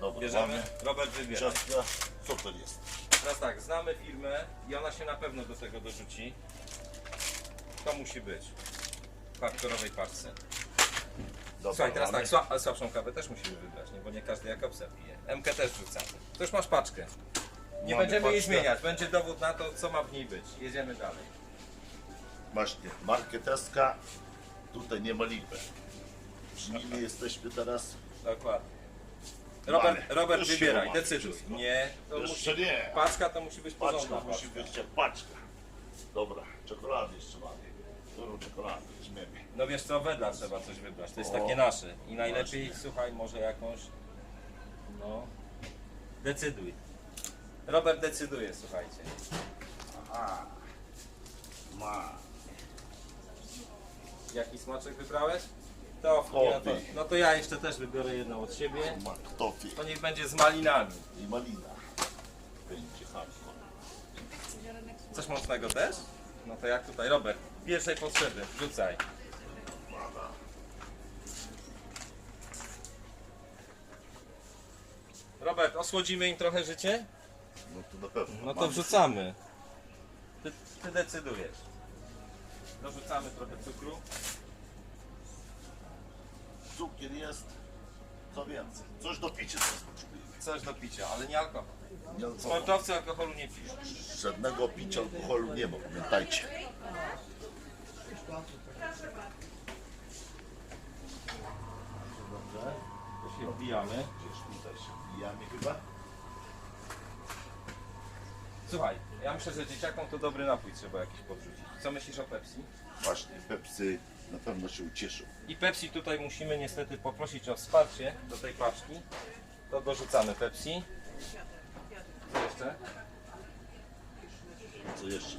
Dobra, Bierzemy? mamy Robert wybiera. ciastka. Co to jest? Teraz tak, znamy firmę i ona się na pewno do tego dorzuci. To musi być. W hardkorowej paczce. Dobra, Słuchaj, teraz mamy. tak, sła, ale słabszą kawę też musimy wybrać, nie? bo nie każdy Jakobsa pije. MK też wrzucamy. To już masz paczkę. Nie Mamy będziemy jej paczkę. zmieniać, będzie dowód na to, co ma w niej być. Jedziemy dalej. Właśnie, marketeska. Tutaj nie ma lipy. Przy nimi jesteśmy teraz. Dokładnie. Robert. Robert Już się wybieraj, decyduj. wszystko. Nie, to Jeszcze musi, nie. paczka to musi być porządna Paczka musi paczka. być jak paczka. Dobra, czekolady jeszcze mamy. Którą czekoladę weźmiemy? No wiesz co, wedla trzeba coś wybrać, to jest O, takie nasze. I najlepiej, słuchaj, może jakąś, no, decyduj. Robert decyduje, słuchajcie. Aha. Ma. Jaki smaczek wybrałeś? To, no no to ja jeszcze też wybiorę jedną od siebie. Tofi To niech będzie z malinami. i malina. Będzie hardcore. Coś mocnego też? No to jak tutaj, Robert, pierwszej potrzeby, wrzucaj. Robert, osłodzimy im trochę życie? No to na pewno. No to Mamy. wrzucamy. Ty, ty decydujesz. Dorzucamy trochę cukru. Cukier jest. Co więcej? Coś do picia teraz potrzebujemy. Coś do picia, ale nie alkohol. Nie alkohol. Sportowcy alkoholu nie piją. Żadnego picia alkoholu nie ma, pamiętajcie. Dobrze. To się wbijamy. Gdzieś tutaj się wbijamy chyba. Słuchaj, ja myślę, że dzieciakom to dobry napój trzeba jakiś podrzucić. Co myślisz o Pepsi? Właśnie, Pepsy na pewno się ucieszą. I Pepsi tutaj musimy niestety poprosić o wsparcie do tej paczki. To dorzucamy Pepsi. Co jeszcze? Co jeszcze?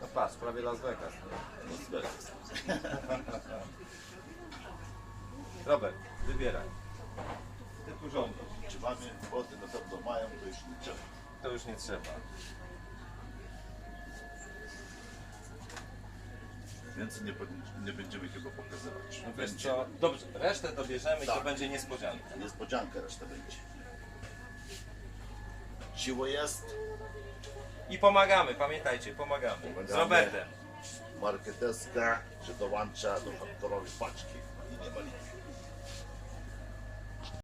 No patrz, prawie Las Vegas. Las Vegas. Robert, wybieraj. Ty tu rządzisz. Czy mamy wody na pewno mają, to już nie trzeba. To już nie trzeba. Więcej nie, nie będziemy chyba pokazywać. No wiesz co, dobrze, resztę dobierzemy i to Tak. będzie niespodzianka. Niespodzianka reszta będzie. Siła jest, I pomagamy, pamiętajcie, pomagamy. Z Pomagamy. Robertem. marketeska, że dołącza do hardkorowej paczki i nie ma lipy.